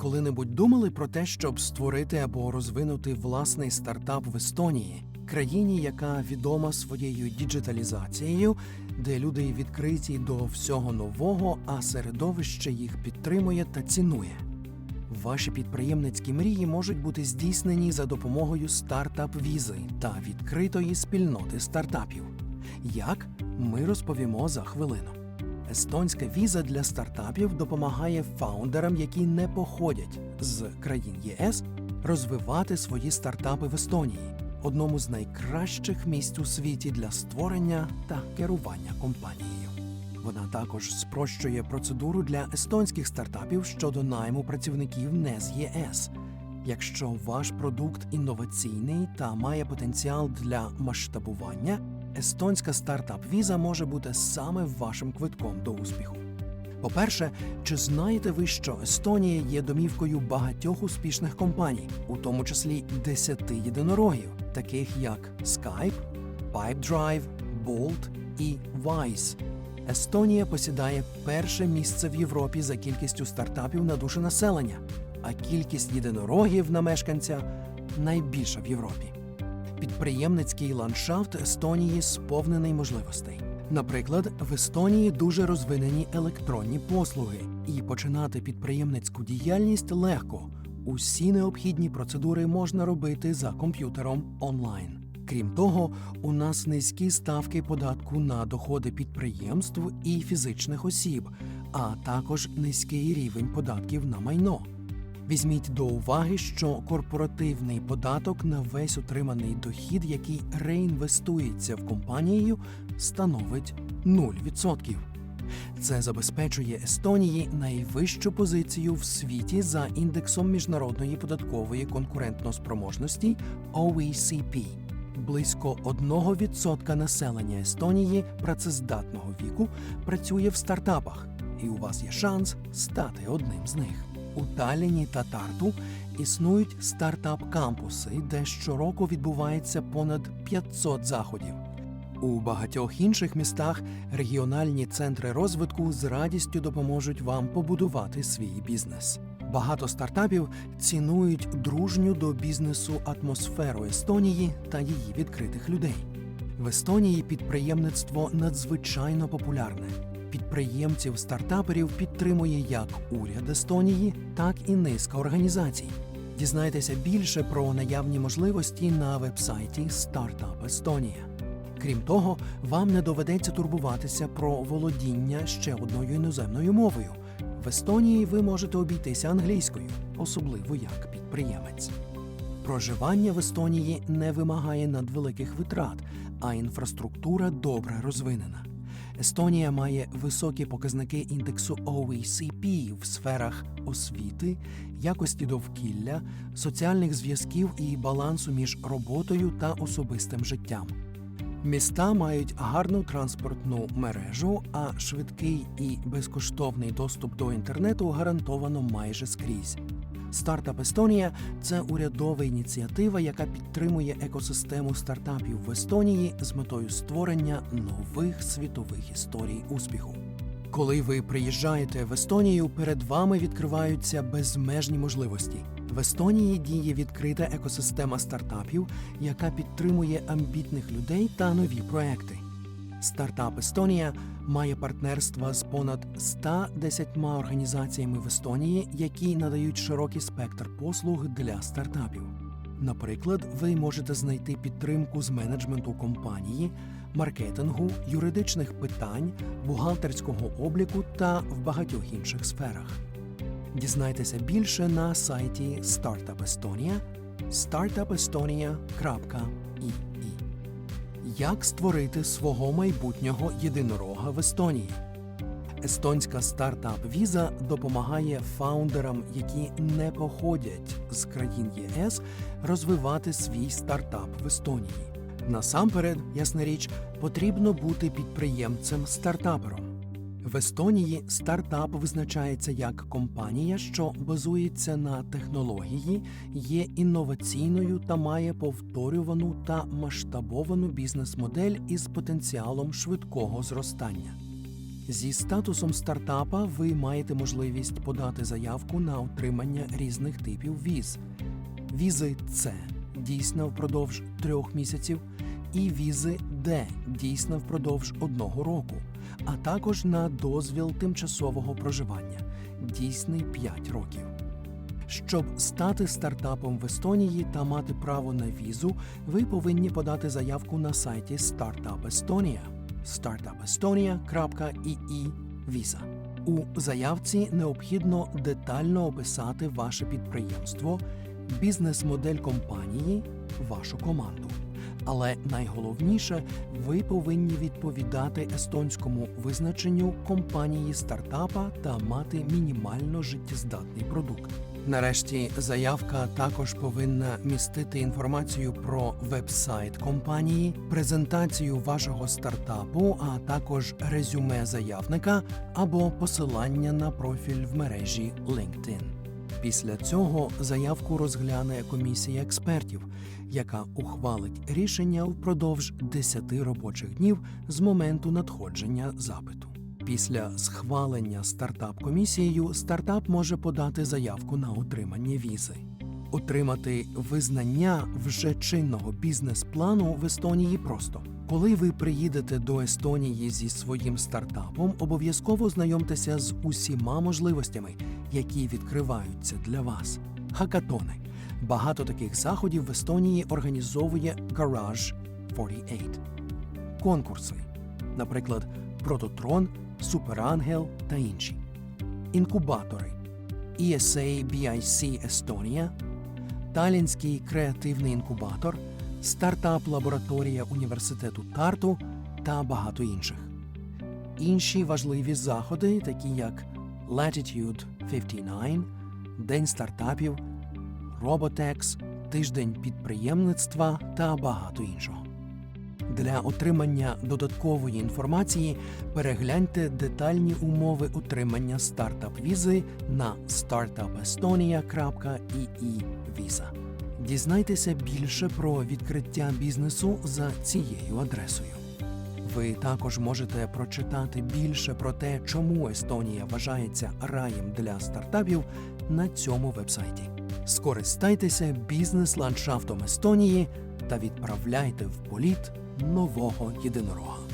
коли-небудь думали про те, щоб створити або розвинути власний стартап в Естонії, країні, яка відома своєю діджиталізацією, де люди відкриті до всього нового, а середовище їх підтримує та цінує? Ваші підприємницькі мрії можуть бути здійснені за допомогою стартап-візи та відкритої спільноти стартапів. Як ми розповімо за хвилину. Естонська віза для стартапів допомагає фаундерам, які не походять з країн ЄС, розвивати свої стартапи в Естонії, одному з найкращих місць у світі для створення та керування компанією. Вона також спрощує процедуру для естонських стартапів щодо найму працівників не з ЄС. Якщо ваш продукт інноваційний та має потенціал для масштабування, естонська стартап-віза може бути саме вашим квитком до успіху. По-перше, чи знаєте ви, що Естонія є домівкою багатьох успішних компаній, у тому числі 10 єдинорогів, таких як Skype, Pipedrive, Bolt і Wise. Естонія посідає перше місце в Європі за кількістю стартапів на душу населення, а кількість єдинорогів на мешканця найбільша в Європі. Підприємницький ландшафт Естонії сповнений можливостей. Наприклад, в Естонії дуже розвинені електронні послуги, і починати підприємницьку діяльність легко. Усі необхідні процедури можна робити за комп'ютером онлайн. Крім того, у нас низькі ставки податку на доходи підприємств і фізичних осіб, а також низький рівень податків на майно. Візьміть до уваги, що корпоративний податок на весь отриманий дохід, який реінвестується в компанію, становить 0%. Це забезпечує Естонії найвищу позицію в світі за індексом міжнародної податкової конкурентноспроможності OECD. Близько 1% населення Естонії працездатного віку працює в стартапах, і у вас є шанс стати одним з них. У Талліні та Тарту існують стартап-кампуси, де щороку відбувається понад 500 заходів. У багатьох інших містах регіональні центри розвитку з радістю допоможуть вам побудувати свій бізнес. Багато стартапів цінують дружню до бізнесу атмосферу Естонії та її відкритих людей. В Естонії підприємництво надзвичайно популярне. Підприємців стартаперів підтримує як уряд Естонії, так і низка організацій. Дізнайтеся більше про наявні можливості на вебсайті Startup Estonia. Крім того, вам не доведеться турбуватися про володіння ще одною іноземною мовою. В Естонії ви можете обійтися англійською, особливо як підприємець. Проживання в Естонії не вимагає надвеликих витрат, а інфраструктура добре розвинена. Естонія має високі показники індексу OECD в сферах освіти, якості довкілля, соціальних зв'язків і балансу між роботою та особистим життям. Міста мають гарну транспортну мережу, а швидкий і безкоштовний доступ до інтернету гарантовано майже скрізь. Стартап Естонія це урядова ініціатива, яка підтримує екосистему стартапів в Естонії з метою створення нових світових історій успіху. Коли ви приїжджаєте в Естонію, перед вами відкриваються безмежні можливості. В Естонії діє відкрита екосистема стартапів, яка підтримує амбітних людей та нові проекти. Стартап Естонія має партнерства з понад 110 організаціями в Естонії, які надають широкий спектр послуг для стартапів. Наприклад, ви можете знайти підтримку з менеджменту компанії, маркетингу, юридичних питань, бухгалтерського обліку та в багатьох інших сферах. Дізнайтеся більше на сайті Startup Estonia startupestonia.ii Як створити свого майбутнього єдинорога в Естонії? Естонська стартап-віза допомагає фаундерам, які не походять з країн ЄС, розвивати свій стартап в Естонії. Насамперед, ясна річ, потрібно бути підприємцем-стартапером. В Естонії стартап визначається як компанія, що базується на технології, є інноваційною та має повторювану та масштабовану бізнес-модель із потенціалом швидкого зростання. Зі статусом стартапа ви маєте можливість подати заявку на отримання різних типів віз. Візи С дійсна впродовж трьох місяців, і візи Д дійсна впродовж одного року, а також на дозвіл тимчасового проживання дійсний 5 років. Щоб стати стартапом в Естонії та мати право на візу, ви повинні подати заявку на сайті Startup Estonia startupestonia.ii віза. У заявці необхідно детально описати ваше підприємство, бізнес-модель компанії, вашу команду. Але найголовніше, ви повинні відповідати естонському визначенню компанії стартапа та мати мінімально життєздатний продукт. Нарешті заявка також повинна містити інформацію про веб-сайт компанії, презентацію вашого стартапу, а також резюме заявника або посилання на профіль в мережі LinkedIn. Після цього заявку розгляне комісія експертів, яка ухвалить рішення впродовж 10 робочих днів з моменту надходження запиту. Після схвалення стартап-комісією стартап може подати заявку на отримання візи. Отримати визнання вже чинного бізнес-плану в Естонії просто. Коли ви приїдете до Естонії зі своїм стартапом, обов'язково знайомтеся з усіма можливостями, які відкриваються для вас. Хакатони. Багато таких заходів в Естонії організовує Garage 48. Конкурси, наприклад, Прототрон, Суперангел та інші. Інкубатори ESA BIC Естонія, Талінський креативний інкубатор, стартап-лабораторія університету Тарту та багато інших. Інші важливі заходи, такі як Latitude 59, День стартапів, Robotex, Тиждень підприємництва та багато іншого. Для отримання додаткової інформації перегляньте детальні умови отримання стартап-візи на startupestonia.ii віза. Дізнайтеся більше про відкриття бізнесу за цією адресою. Ви також можете прочитати більше про те, чому Естонія вважається раєм для стартапів на цьому вебсайті. Скористайтеся бізнес-ландшафтом Естонії та відправляйте в політ нового єдинорога.